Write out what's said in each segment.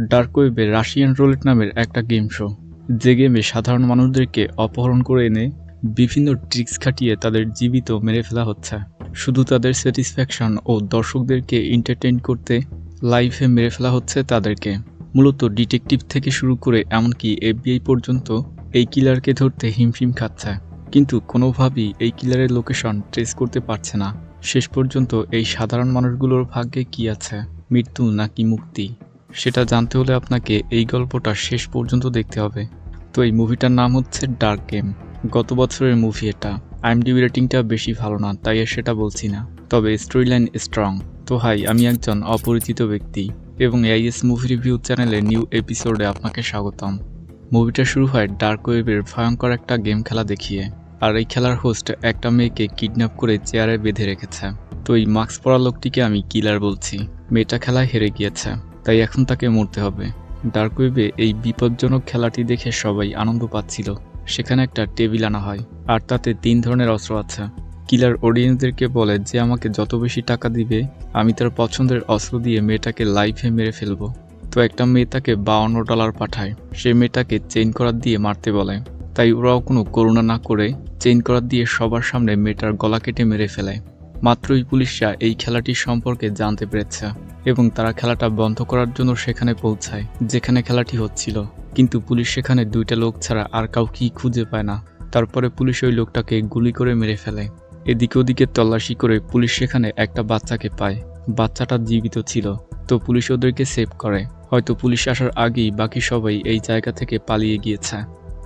Dark ওয়েবে Russian roulette নামের একটা গেম শো। যে গেমে সাধারণ মানুষদেরকে অপহরণ করে এনে বিভিন্ন ট্রিক্স খাটিয়ে তাদের জীবিত মেরে ফেলা হচ্ছে। শুধু তাদের স্যাটিসফ্যাকশন ও দর্শকদেরকে এন্টারটেইন করতে লাইভে মেরে ফেলা হচ্ছে তাদেরকে। মূলত ডিটেকটিভ থেকে শুরু করে এমনকি এফবিআই পর্যন্ত এই কিলারকে ধরতে হিমশিম খাচ্ছে। কিন্তু কোনোভাবেই এই কিলারের লোকেশন ট্রেস করতে পারছে না। শেষ পর্যন্ত এই সাধারণ মানুষগুলোর ভাগ্যে কি আছে? মৃত্যু নাকি মুক্তি? সেটা জানতে হলে আপনাকে এই গল্পটা শেষ পর্যন্ত দেখতে হবে। তো এই মুভিটার নাম হচ্ছে ডার্ক গেম গত বছরের মুভি এটা। আইএমডিবি রেটিংটা বেশি ভালো না, তাই আর সেটা বলছি না। তবে স্টোরি লাইন স্ট্রং তো হাই, আমি একজন অপরিচিত ব্যক্তি এবং এআইএস মুভি রিভিউ চ্যানেলের নিউ এপিসোডে আপনাকে স্বাগতম। মুভিটা শুরু হয় ডার্ক ওয়েবের ভয়ঙ্কর একটা গেম খেলা দেখিয়ে। আর এই খেলার হোস্ট একটা মেয়েকে কিডন্যাপ করে চেয়ারে বেঁধে রেখেছে। তো এই মাস্ক পরা লোকটিকে আমি কিলার বলছি। মেয়েটা খেলায় হেরে গিয়েছে। তাই এখন তাকে মরতে হবে। ডার্ক ওয়েবে এই বিপজ্জনক খেলাটি দেখে সবাই আনন্দ পাচ্ছিল। সেখানে একটা টেবিল আনা হয়, আর তাতে তিন ধরনের অস্ত্র আছে। কিলার অডিয়েন্সদেরকে বলে যে আমাকে যত বেশি টাকা দিবে, আমি তার পছন্দের অস্ত্র দিয়ে মেয়েটাকে লাইফে মেরে ফেলব। তো একটা মেয়ে তাকে বাউন্ন ডলার পাঠায়। সে মেয়েটাকে চেইন করার দিয়ে মারতে বলে। তাই ওরাও কোনো করুণা না করে চেইন করার দিয়ে সবার সামনে মেয়েটার গলা কেটে মেরে ফেলে। মাত্রই পুলিশরা এই খেলাটি সম্পর্কে জানতে পেরেছে। এবং তারা খেলাটা বন্ধ করার জন্য সেখানে পৌঁছায়, যেখানে খেলাটি হচ্ছিল। কিন্তু পুলিশ সেখানে দুইটা লোক ছাড়া আর কাউকেই খুঁজে পায় না। তারপরে পুলিশ ওই লোকটাকে গুলি করে মেরে ফেলে। এদিকে ওদিকে তল্লাশি করে পুলিশ সেখানে একটা বাচ্চাকে পায়। বাচ্চাটা জীবিত ছিল। তো পুলিশ ওদেরকে সেভ করে। হয়তো পুলিশ আসার আগেই বাকি সবাই এই জায়গা থেকে পালিয়ে গিয়েছে।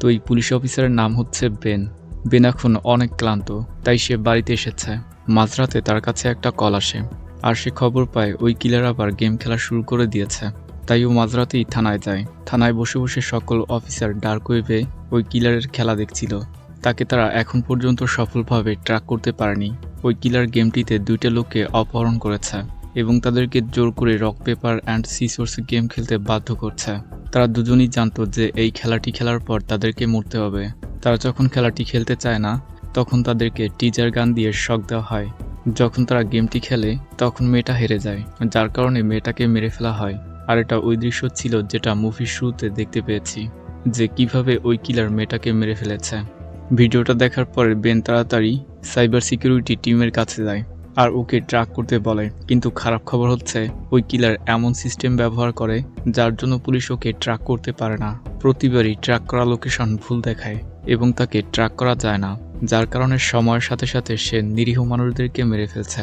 তো এই পুলিশ অফিসারের নাম হচ্ছে বেন। বেন এখন অনেক ক্লান্ত, তাই সে বাড়িতে এসেছে। মাঝরাতে তার কাছে একটা কল আসে। আর সে খবর পায়, ওই কিলার আবার গেম খেলা শুরু করে দিয়েছে। তাই ও মাঝরাতেই থানায় যায়। থানায় বসে বসে সকল অফিসার ডার্ক ওয়েভে ওই কিলারের খেলা দেখছিল। তাকে তারা এখন পর্যন্ত সফলভাবে ট্র্যাক করতে পারেনি। ওই কিলার গেমটিতে দুইটা লোককে অপহরণ করেছে এবং তাদেরকে জোর করে rock, paper and scissors game খেলতে বাধ্য করছে। তারা দুজনই জানতো যে এই খেলাটি খেলার পর তাদেরকে মরতে হবে। তারা যখন খেলাটি খেলতে চায় না তখন তাদেরকে টিজার গান দিয়ে শক দেওয়া হয়। যখন তারা গেমটি খেলে, তখন মেয়েটা হেরে যায়, যার কারণে মেয়েটাকে মেরে ফেলা হয়। আর এটা ওই দৃশ্য ছিল যেটা মুভির শুরুতে দেখতে পেয়েছি, যে কীভাবে ওই কিলার মেয়েটাকে মেরে ফেলেছে। ভিডিওটা দেখার পরে বেন তাড়াতাড়ি সাইবার সিকিউরিটি টিমের কাছে যায় আর ওকে ট্রাক করতে বলে। কিন্তু খারাপ খবর হচ্ছে, ওই কিলার এমন সিস্টেম ব্যবহার করে, যার জন্য পুলিশ ওকে ট্রাক করতে পারে না। প্রতিবারই ট্র্যাক করা লোকেশন ভুল দেখায় এবং তাকে ট্র্যাক করা যায় না। যার কারণে সময়ের সাথে সাথে সে নিরীহ মানুষদেরকে মেরে ফেলছে।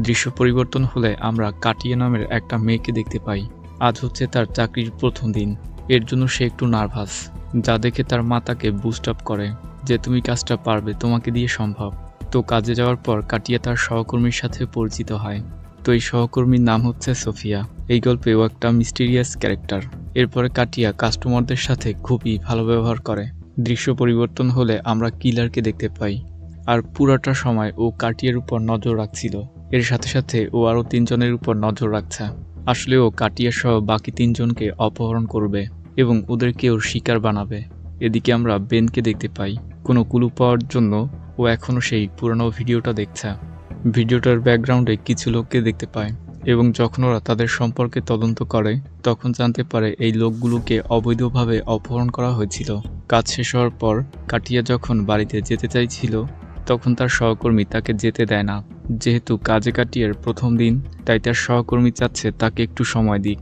দৃশ্য পরিবর্তন হলে আমরা কাটিয়ে নামের একটা মেয়েকে দেখতে পাই। আজ হচ্ছে তার চাকরির প্রথম দিন। এর জন্য সে একটু নার্ভাস। যা দেখে তার মা তাকে বুস্ট আপ করে যে, তুমি কাজটা পারবে, তোমাকে দিয়ে সম্ভব। তো কাজে যাওয়ার পর কাটিয়া তার সহকর্মীর সাথে পরিচিত হয়। তো এই সহকর্মীর নাম হচ্ছে সোফিয়া। এই গল্পে ও একটা মিস্টিরিয়াস ক্যারেক্টার এরপরে কাটিয়া কাস্টমারদের সাথে খুবই ভালো ব্যবহার করে। দৃশ্য পরিবর্তন হলে আমরা কিলারকে দেখতে পাই। আর পুরাটা সময় ও কাটিয়ার উপর নজর রাখছিল। এর সাথে সাথে ও আরও তিনজনের উপর নজর রাখছে। আসলে ও কাটিয়া সহ বাকি তিনজনকে অপহরণ করবে এবং ওদেরকে ওর শিকার বানাবে। এদিকে আমরা বেনকে দেখতে পাই। কোনো কুলু পাওয়ার জন্য ও এখনও সেই পুরনো ভিডিওটা দেখছে। ভিডিওটার ব্যাকগ্রাউন্ডে কিছু লোককে দেখতে পায়। এবং যখন ওরা তাদের সম্পর্কে তদন্ত করে, তখন জানতে পারে এই লোকগুলোকে অবৈধভাবে অপহরণ করা হয়েছিল। কাজ শেষ হওয়ার পর, কাটিয়া যখন বাড়িতে যেতে চাইছিল, তখন তার সহকর্মী তাকে যেতে দেয় না। যেহেতু কাজে কাটিয়ার প্রথম দিন, তাই তার সহকর্মী চাচ্ছে তাকে একটু সময় দিক।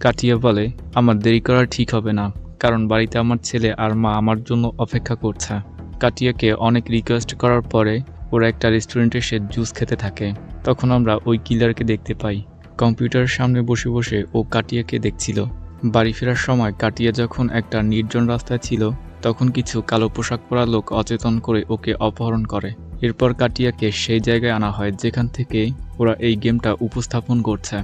কাটিয়া বলে, আমার দেরি করা ঠিক হবে না, কারণ বাড়িতে আমার ছেলে আর মা আমার জন্য অপেক্ষা করছে। কাটিয়াকে অনেক রিকোয়েস্ট করার পরে, ওরা একটা রেস্টুরেন্টে সে জুস খেতে থাকে। তখন আমরা ওই কিলারকে দেখতে পাই। কম্পিউটারের সামনে বসে বসে ও কাটিয়াকে দেখছিল। বাড়ি ফেরার সময় কাটিয়া যখন একটা নির্জন রাস্তায় ছিল, তখন কিছু কালো পোশাক পরা লোক অচেতন করে ওকে অপহরণ করে। এরপর কাটিয়াকে সেই জায়গায় আনা হয়, যেখান থেকে ওরা এই গেমটা উপস্থাপন করছে।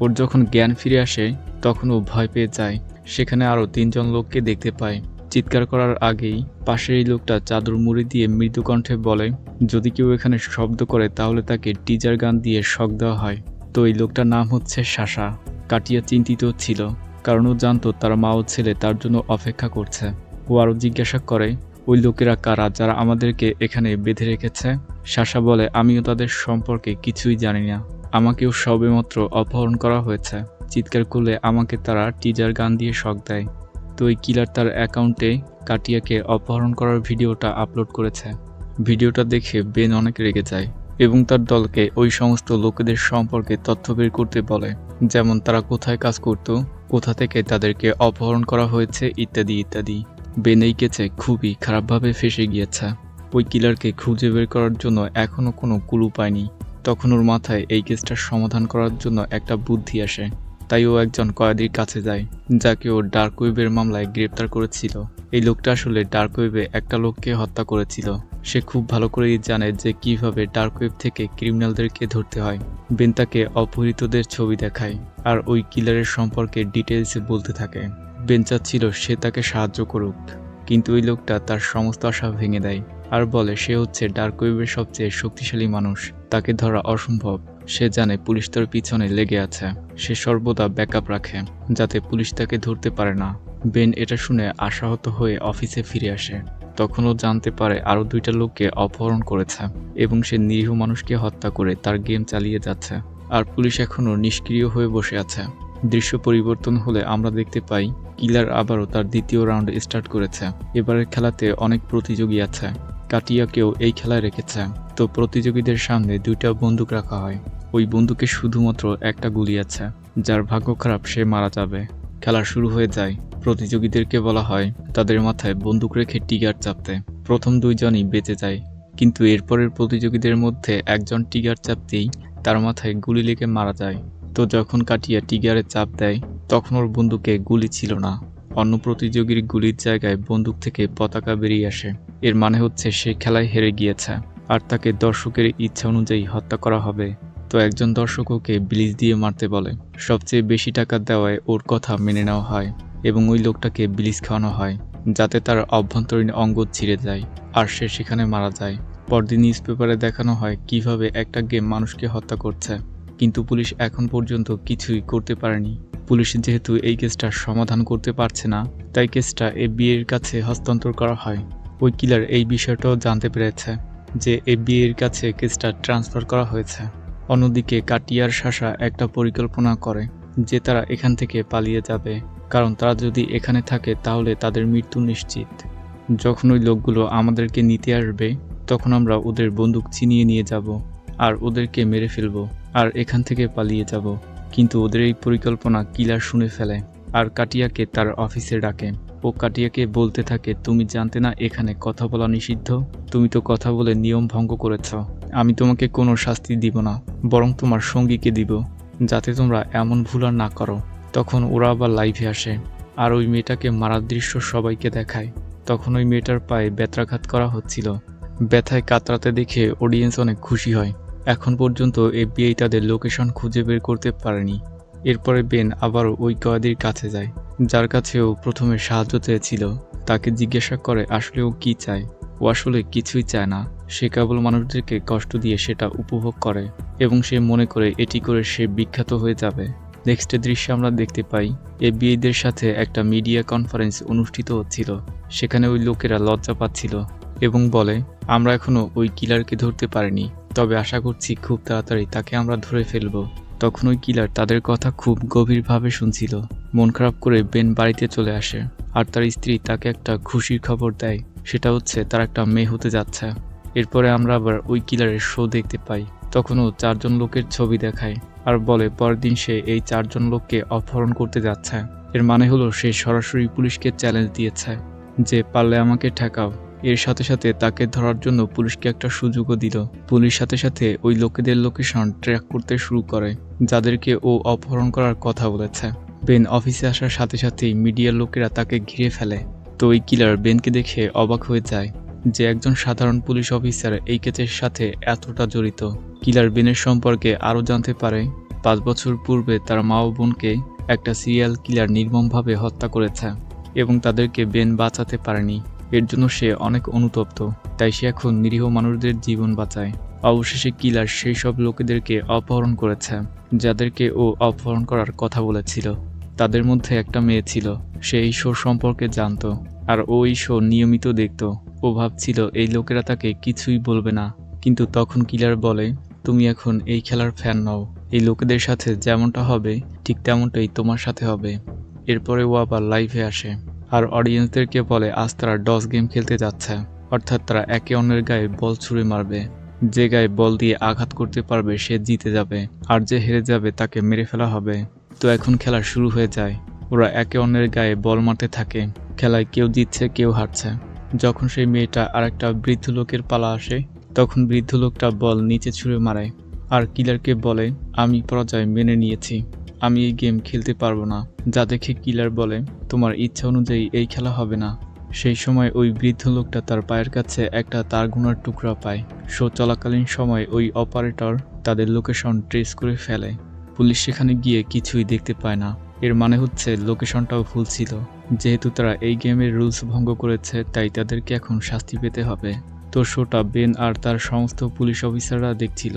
ওর যখন জ্ঞান ফিরে আসে, তখন ও ভয় পেয়ে যায়। সেখানে আরও তিনজন লোককে দেখতে পায়। চিৎকার করার আগেই পাশের এই লোকটা চাদর মুড়ি দিয়ে মৃদু কণ্ঠে বলে, যদি কেউ এখানে শব্দ করে, তাহলে তাকে টিজার গান দিয়ে শখ দেওয়া হয়। তো এই লোকটার নাম হচ্ছে শাসা। কাটিয়া চিন্তিত ছিল, কারণ ও জানতো তার মা ও ছেলে তার জন্য অপেক্ষা করছে। ও আরও জিজ্ঞাসা করে, ওই লোকেরা কারা যারা আমাদেরকে এখানে বেঁধে রেখেছে? শাসা বলে, আমিও তাদের সম্পর্কে কিছুই জানি না। আমাকেও সবেমাত্র অপহরণ করা হয়েছে। চিৎকার করলে আমাকে তারা টিজার গান দিয়ে শখ দেয়। তো ওই কিলার তার অ্যাকাউন্টে কাটিয়াকে অপহরণ করার ভিডিওটা আপলোড করেছে। ভিডিওটা দেখে বেন অনেক রেগে যায় এবং তার দলকে ওই সমস্ত লোকেদের সম্পর্কে তথ্য বের করতে বলে, যেমন তারা কোথায় কাজ করত, কোথা থেকে তাদেরকে অপহরণ করা হয়েছে, ইত্যাদি ইত্যাদি। বেন এই কেছে খুবই খারাপভাবে ফেসে গিয়েছে। ওই কিলারকে খুঁজে বের করার জন্য এখনও কোনো কুলু পায়নি। তখন ওর মাথায় এই কেসটার সমাধান করার জন্য একটা বুদ্ধি আসে। তাই ও একজন কয়েদির কাছে যায়, যাকে ও ডার্ক ওয়েবের মামলায় গ্রেপ্তার করেছিল। এই লোকটা আসলে ডার্ক ওয়েবে একটা লোককে হত্যা করেছিল। সে খুব ভালো করেই জানে যে কীভাবে ডার্ক ওয়েব থেকে ক্রিমিনালদেরকে ধরতে হয়। বেন তাকে অপহৃতদের ছবি দেখায়, আর ওই কিলারের সম্পর্কে ডিটেলসে বলতে থাকে। বেন চাচ্ছিল সে তাকে সাহায্য করুক, কিন্তু ওই লোকটা তার সমস্ত আশা ভেঙে দেয়, আর বলে সে হচ্ছে ডার্ক ওয়েবের সবচেয়ে শক্তিশালী মানুষ, তাকে ধরা অসম্ভব। সে জানে পুলিশ তার পিছনে লেগে আছে। সে সর্বদা ব্যাকআপ রাখে, যাতে পুলিশ তাকে ধরতে পারে না। বেন এটা শুনে আশাহত হয়ে অফিসে ফিরে আসে। তখনও জানতে পারে আরও দুইটা লোককে অপহরণ করেছে এবং সে নিরীহ মানুষকে হত্যা করে তার গেম চালিয়ে যাচ্ছে। আর পুলিশ এখনও নিষ্ক্রিয় হয়ে বসে আছে। দৃশ্য পরিবর্তন হলে আমরা দেখতে পাই, কিলার আবারও তার দ্বিতীয় রাউন্ড স্টার্ট করেছে। এবারের খেলাতে অনেক প্রতিযোগী আছে। কাটিয়াকেও এই খেলায় রেখেছে। তো প্রতিযোগীদের সামনে দুইটা বন্দুক রাখা হয়। ওই বন্দুকে শুধুমাত্র একটা গুলি আছে, যার ভাগ্য খারাপ, সে মারা যাবে। খেলা শুরু হয়ে যায়। প্রতিযোগীদেরকে বলা হয়, তাদের মাথায় বন্দুক রেখে টিগার চাপতে। প্রথম দুইজনই বেঁচে যায়, কিন্তু এরপরের প্রতিযোগীদের মধ্যে একজন টিগার চাপতেই তার মাথায় গুলি লেগে মারা যায়। তো যখন কাটিয়া টিগারে চাপ দেয়, তখন ওর বন্দুকে গুলি ছিল না। অন্য প্রতিযোগীর গুলির জায়গায় বন্দুক থেকে পতাকা বেরিয়ে আসে। এর মানে হচ্ছে সে খেলায় হেরে গিয়েছে। আর তাকে দর্শকের ইচ্ছা অনুযায়ী হত্যা করা হবে। তো একজন দর্শক ওকে ব্লিজ দিয়ে মারতে বলে। সবচেয়ে বেশি টাকা দেওয়ায় ওর কথা মেনে নেওয়া হয় এবং ওই লোকটাকে ব্লিজ খাওয়ানো হয়, যাতে তার অভ্যন্তরীণ অঙ্গ ছিঁড়ে যায় আর সে সেখানে মারা যায়। পরদিন নিউজ পেপারে দেখানো হয় কীভাবে একটা গেম মানুষকে হত্যা করছে, কিন্তু পুলিশ এখন পর্যন্ত কিছুই করতে পারেনি। পুলিশ যেহেতু এই কেসটার সমাধান করতে পারছে না, তাই কেসটা এফবিআই এর কাছে হস্তান্তর করা হয়। ওই কিলার এই বিষয়টাও জানতে পেরেছে। যে এর কাছে কেসটা ট্রান্সফার করা হয়েছে। অন্যদিকে কাটিয়ার শাসা একটা পরিকল্পনা করে যে তারা এখান থেকে পালিয়ে যাবে, কারণ তারা যদি এখানে থাকে তাহলে তাদের মৃত্যু নিশ্চিত। যখন ওই লোকগুলো আমাদেরকে নিতে আসবে, তখন আমরা ওদের বন্দুক ছিনিয়ে নিয়ে যাব আর ওদেরকে মেরে ফেলব আর এখান থেকে পালিয়ে যাব। কিন্তু ওদের এই পরিকল্পনা কিলার শুনে ফেলে আর কাটিয়াকে তার অফিসে ডাকে। ও কাটিয়াকে বলতে থাকে, তুমি জানতে না এখানে কথা বলা নিষিদ্ধ? তুমি তো কথা বলে নিয়ম ভঙ্গ করেছ। আমি তোমাকে কোনো শাস্তি দিব না, বরং তোমার সঙ্গীকে দিব, যাতে তোমরা এমন ভুল আর না করো। তখন ওরা আবার লাইভে আসে, আর ওই মেয়েটাকে মারার দৃশ্য সবাইকে দেখায়। তখন ওই মেয়েটার পায়ে ব্যত্রাঘাত করা হচ্ছিল। ব্যথায় কাতরাতে দেখে অডিয়েন্স অনেক খুশি হয়। এখন পর্যন্ত এফবিআই তাদের লোকেশন খুঁজে বের করতে পারেনি। এরপরে বেন আবার ওই কয়েদির কাছে যায়। যার কাছেও প্রথমে সাহায্য চেয়েছিল, তাকে জিজ্ঞাসা করে আসলে ও কী চায়। ও আসলে কিছুই চায় না, সে কেবল মানুষদেরকে কষ্ট দিয়ে সেটা উপভোগ করে, এবং সে মনে করে এটি করে সে বিখ্যাত হয়ে যাবে। নেক্সট দৃশ্যে আমরা দেখতে পাই, এফবিআইদের সাথে একটা মিডিয়া কনফারেন্স অনুষ্ঠিত হচ্ছিল, সেখানে ওই লোকেরা লজ্জা পাচ্ছিল এবং বলে, আমরা এখনও ওই কিলারকে ধরতে পারিনি, তবে আশা করছি খুব তাড়াতাড়ি তাকে আমরা ধরে ফেলব। তখন ওই কিলার তাদের কথা খুব গভীরভাবে শুনছিল। মন খারাপ করে বেন বাড়িতে চলে আসে আর তার স্ত্রী তাকে একটা খুশির খবর দেয়। সেটা হচ্ছে তার একটা মেয়ে হতে যাচ্ছে। এরপরে আমরা আবার ওই কিলারের শো দেখতে পাই। তখনও চারজন লোকের ছবি দেখায় আর বলে পরদিন সে এই চারজন লোককে অপহরণ করতে যাচ্ছে। এর মানে হলো সে সরাসরি পুলিশকে চ্যালেঞ্জ দিয়েছে যে পারলে আমাকে ঠেকাও। এর সাথে সাথে তাকে ধরার জন্য পুলিশকে একটা সুযোগও দিল। পুলিশ সাথে সাথে ওই লোকেদের লোকেশন ট্র্যাক করতে শুরু করে, যাদেরকে ও অপহরণ করার কথা বলেছে। বেন অফিসে আসার সাথে সাথেই মিডিয়ার লোকেরা তাকে ঘিরে ফেলে। তো ওই কিলার বেনকে দেখে অবাক হয়ে যায় যে একজন সাধারণ পুলিশ অফিসার এই কেসের সাথে এতটা জড়িত। কিলার বেনের সম্পর্কে আরও জানতে পারে, পাঁচ বছর পূর্বে তার মা ও বোনকে একটা সিরিয়াল কিলার নির্মমভাবে হত্যা করেছে এবং তাদেরকে বেন বাঁচাতে পারেনি। এর জন্য সে অনেক অনুতপ্ত, তাই সে এখন নিরীহ মানুষদের জীবন বাঁচায়। অবশেষে কিলার সেই সব লোকেদেরকে অপহরণ করেছে, যাদেরকে ও অপহরণ করার কথা বলেছিল। তাদের মধ্যে একটা মেয়ে ছিল, সে এই শো সম্পর্কে জানতো, আর ও এই শো নিয়মিত দেখত। ও ভাবছিল, এই লোকেরা তাকে কিছুই বলবে না। কিন্তু তখন কিলার বলে, তুমি এখন এই খেলার ফ্যান নও। এই লোকেদের সাথে যেমনটা হবে, ঠিক তেমনটাই তোমার সাথে হবে। এরপরে ও আবার লাইভে আসে। আর অডিয়েন্সদেরকে বলে, আজ তারা ডস গেম খেলতে যাচ্ছে। অর্থাৎ তারা একে অন্যের গায়ে বল ছুঁড়ে মারবে। যে গায়ে বল দিয়ে আঘাত করতে পারবে, সে জিতে যাবে। আর যে হেরে যাবে, তাকে মেরে ফেলা হবে। তো এখন খেলা শুরু হয়ে যায়। ওরা একে অন্যের গায়ে বল মারতে থাকে। খেলায় কেউ জিতছে, কেউ হারছে। যখন সেই মেয়েটা আর একটা বৃদ্ধ লোকের পালা আসে, তখন বৃদ্ধ লোকটা বল নিচে ছুঁড়ে মারে। আর কিলারকে বলে, আমি পরাজয় মেনে নিয়েছি। আমি এই গেম খেলতে পারব না। যা দেখে কিলার বলে, তোমার ইচ্ছা অনুযায়ী এই খেলা হবে না। সেই সময় ওই বৃদ্ধ লোকটা তার পায়ের কাছে একটা তার গুনার টুকরা পায়। শো চলাকালীন সময় ওই অপারেটর তাদের লোকেশন ট্রেস করে ফেলে। পুলিশ সেখানে গিয়ে কিছুই দেখতে পায় না। এর মানে হচ্ছে লোকেশনটাও ভুল ছিল। যেহেতু তারা এই গেমের রুলস ভঙ্গ করেছে, তাই তাদেরকে এখন শাস্তি পেতে হবে। তো শোটা, বেন আর তার সমস্ত পুলিশ অফিসাররা দেখছিল।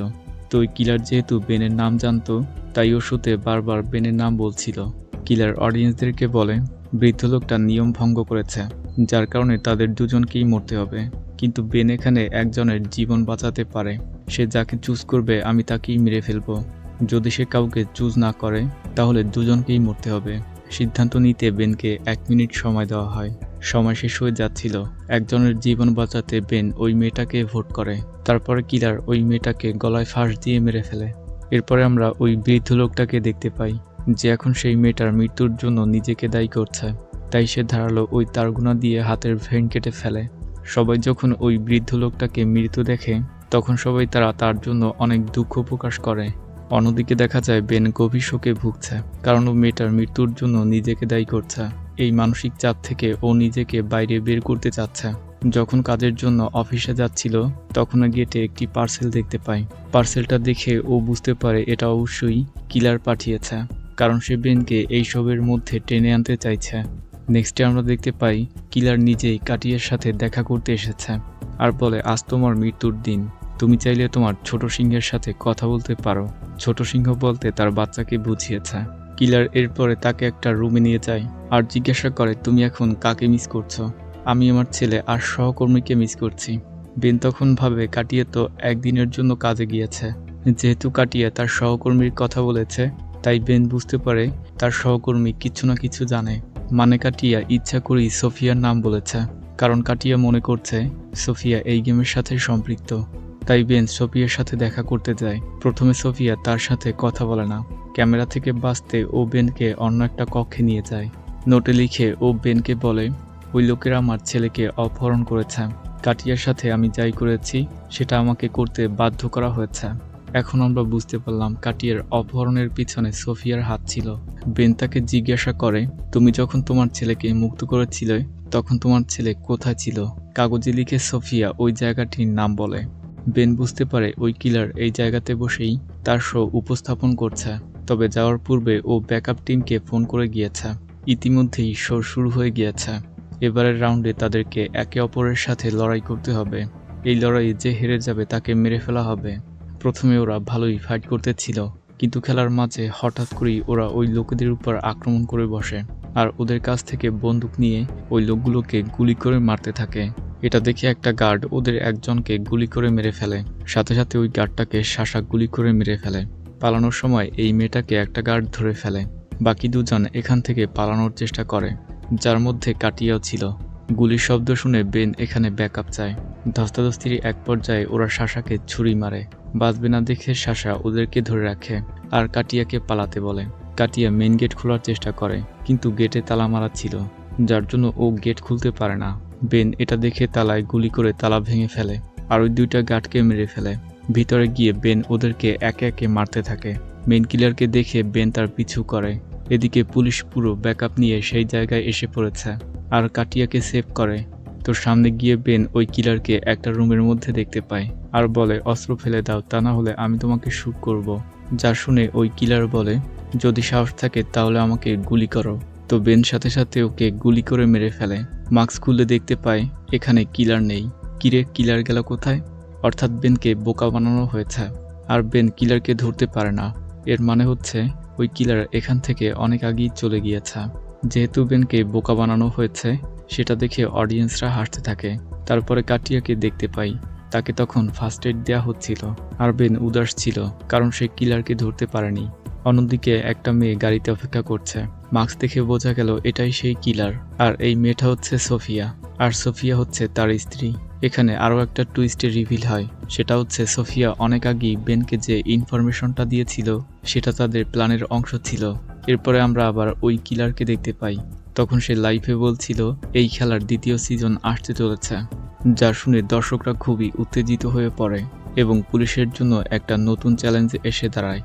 ওই কিলার যেহেতু বেনের নাম জানতো, তাই ও শোতে বারবার বেনের নাম বলছিল। কিলার অডিয়েন্সদেরকে বলে, বৃদ্ধ লোকটা নিয়ম ভঙ্গ করেছে, যার কারণে তাদের দুজনকেই মরতে হবে। কিন্তু বেন এখানে একজনের জীবন বাঁচাতে পারে। সে যাকে চুজ করবে, আমি তাকেই মেরে ফেলব। যদি সে কাউকে চুজ না করে, তাহলে দুজনকেই মরতে হবে। সিদ্ধান্ত নিতে বেনকে এক মিনিট সময় দেওয়া হয়। সময় শেষ হয়ে যাচ্ছিল। একজনের জীবন বাঁচাতে বেন ওই মেয়েটাকে ভোট করে। তারপরে কিলার ওই মেয়েটাকে গলায় ফাঁস দিয়ে মেরে ফেলে। এরপরে আমরা ওই বৃদ্ধ লোকটাকে দেখতে পাই, যে এখন সেই মেয়েটার মৃত্যুর জন্য নিজেকে দায়ী করছে। তাই সে ধারালো ওই তারগুনা দিয়ে হাতের ভেন কেটে ফেলে। সবাই যখন ওই বৃদ্ধ লোকটাকে মৃত দেখে, তখন সবাই তারা তার জন্য অনেক দুঃখ প্রকাশ করে। অন্যদিকে দেখা যায় বেন গভীর শোকে ভুগছে, কারণ ও মেয়েটার মৃত্যুর জন্য নিজেকে দায়ী করছে। এই মানসিক চাপ থেকে ও নিজেকে বাইরে বের করতে চাচ্ছে। যখন কাজের জন্য অফিসে যাচ্ছিল, তখন গেটে একটি পার্সেল দেখতে পায় পার্সেলটা দেখে ও বুঝতে পারে এটা অবশ্যই কিলার পাঠিয়েছে, কারণ সে বেনকে এইসবের মধ্যে টেনে আনতে চাইছে। নেক্সটে আমরা দেখতে পাই, কিলার নিজেই কাটিয়ার সাথে দেখা করতে এসেছে, আর বলে, আজ তোমার মৃত্যুর দিন। তুমি চাইলে তোমার ছোট সিংহের সাথে কথা বলতে পারো। ছোট সিংহ বলতে তার বাচ্চাকে বুঝিয়েছে। কিলার এরপরে তাকে একটা রুমে নিয়ে যায়। আর জিজ্ঞাসা করে, তুমি এখন কাকে মিস করছ? আমি আমার ছেলে আর সহকর্মীকে মিস করছি। বেন তখন ভাবে, কাটিয়ে তো একদিনের জন্য কাজে গিয়েছে। যেহেতু কাটিয়ে তার সহকর্মীর কথা বলেছে, তাই বেন বুঝতে পারে তার সহকর্মী কিছু না কিছু জানে। মানে কাটিয়া ইচ্ছা করেই সোফিয়ার নাম বলেছে, কারণ কাটিয়া মনে করছে সোফিয়া এই গেমের সাথে সম্পৃক্ত। তাই বেন সোফিয়ার সাথে দেখা করতে যায়। প্রথমে সোফিয়া তার সাথে কথা বলে না। ক্যামেরা থেকে বাঁচতে ও বেনকে অন্য একটা কক্ষে নিয়ে যায়। নোটে লিখে ও বেনকে বলে, ওই লোকেরা আমার ছেলেকে অপহরণ করেছে। কাটিয়ার সাথে আমি যাই করেছি, সেটা আমাকে করতে বাধ্য করা হয়েছে। এখন আমরা বুঝতে পারলাম কাটিয়ার অপহরণের পিছনে সোফিয়ার হাত ছিল। বেন তাকে জিজ্ঞাসা করে, তুমি যখন তোমার ছেলেকে মুক্ত করেছিলে, তখন তোমার ছেলে কোথায় ছিল? কাগজে লিখে সোফিয়া ওই জায়গাটির নাম বলে। বেন বুঝতে পারে ওই কিলার এই জায়গাতে বসেই তার শো উপস্থাপন করছে, তবে যাওয়ার পূর্বে ও ব্যাকআপ টিমকে ফোন করে গিয়েছে। ইতিমধ্যেই শো শুরু হয়ে গিয়েছে। এবারের রাউন্ডে তাদেরকে একে অপরের সাথে লড়াই করতে হবে। এই লড়াইয়ে যে হেরে যাবে তাকে মেরে ফেলা হবে। প্রথমে ওরা ভালোই ফাইট করতে ছিল, কিন্তু খেলার মাঝে হঠাৎ করেই ওরা ওই লোকেদের উপর আক্রমণ করে বসে আর ওদের কাছ থেকে বন্দুক নিয়ে ওই লোকগুলোকে গুলি করে মারতে থাকে। এটা দেখে একটা গার্ড ওদের একজনকে গুলি করে মেরে ফেলে, সাথে সাথে ওই গার্ডটাকে শাসা গুলি করে মেরে ফেলে। পালানোর সময় এই মেয়েটাকে একটা গার্ড ধরে ফেলে। বাকি দুজন এখান থেকে পালানোর চেষ্টা করে, যার মধ্যে কাটিয়াও ছিল। গুলির শব্দ শুনে বেন এখানে ব্যাকআপ চায়। ধস্তাধস্তির এক পর্যায়ে ওরা শাসাকে ছুরি মারে। বাঁচবে না দেখে শাসা ওদেরকে ধরে রাখে আর কাটিয়াকে পালাতে বলে। কাটিয়া মেন গেট খোলার চেষ্টা করে, কিন্তু গেটে তালা মারা ছিল, যার জন্য ও গেট খুলতে পারে না। বেন এটা দেখে তালায় গুলি করে তালা ভেঙে ফেলে, আর ওই দুইটা গার্ডকে মেরে ফেলে। ভিতরে গিয়ে বেন ওদেরকে একে একে মারতে থাকে। মেন কিলারকে দেখে বেন তার পিছু করে। এদিকে পুলিশ পুরো ব্যাকআপ নিয়ে সেই জায়গায় এসে পড়েছে আর কাটিয়াকে সেভ করে। তো সামনে গিয়ে বেন ওই কিলারকে একটা রুমের মধ্যে দেখতে পায় আর বলে, অস্ত্র ফেলে দাও, তা না হলে আমি তোমাকে শুট করব। যা শুনে ওই কিলার বলে, যদি সাহস থাকে তাহলে আমাকে গুলি করো। তো বেন সাথে সাথে ওকে গুলি করে মেরে ফেলে। মাস্ক খুলে দেখতে পায়, এখানে কিলার নেই। কিরে কিলার গেল কোথায়? অর্থাৎ বেনকে বোকা বানানো হয়েছে। আর বেন কিলারকে ধরতে পারে না। এর মানে হচ্ছে, ওই কিলার এখান থেকে অনেক আগেই চলে গিয়েছে। যেহেতু বেনকে বোকা বানানো হয়েছে, সেটা দেখে অডিয়েন্সরা হাসতে থাকে। তারপরে কাটিয়াকে দেখতে পাই। তাকে তখন ফার্স্ট এড দেওয়া হচ্ছিল। আর বেন উদাস ছিল, কারণ সে কিলারকে ধরতে পারেনি। অন্যদিকে একটা মেয়ে গাড়িতে অপেক্ষা করছে। মাস্ক দেখে বোঝা গেল, এটাই সেই কিলার। আর এই মেয়েটা হচ্ছে সোফিয়া। আর সোফিয়া হচ্ছে তার স্ত্রী। এখানে আরও একটা টুইস্টে রিভিল হয়। সেটা হচ্ছে সোফিয়া অনেক আগেই বেনকে যে ইনফরমেশনটা দিয়েছিল, সেটা তাদের প্ল্যানের অংশ ছিল। এরপরে আমরা আবার ওই কিলারকে দেখতে পাই। তখন সে লাইফে বলছিল, এই খেলার দ্বিতীয় সিজন আসতে চলেছে। যা শুনে দর্শকরা খুবই উত্তেজিত হয়ে পড়ে এবং পুলিশের জন্য একটা নতুন চ্যালেঞ্জ এসে দাঁড়ায়।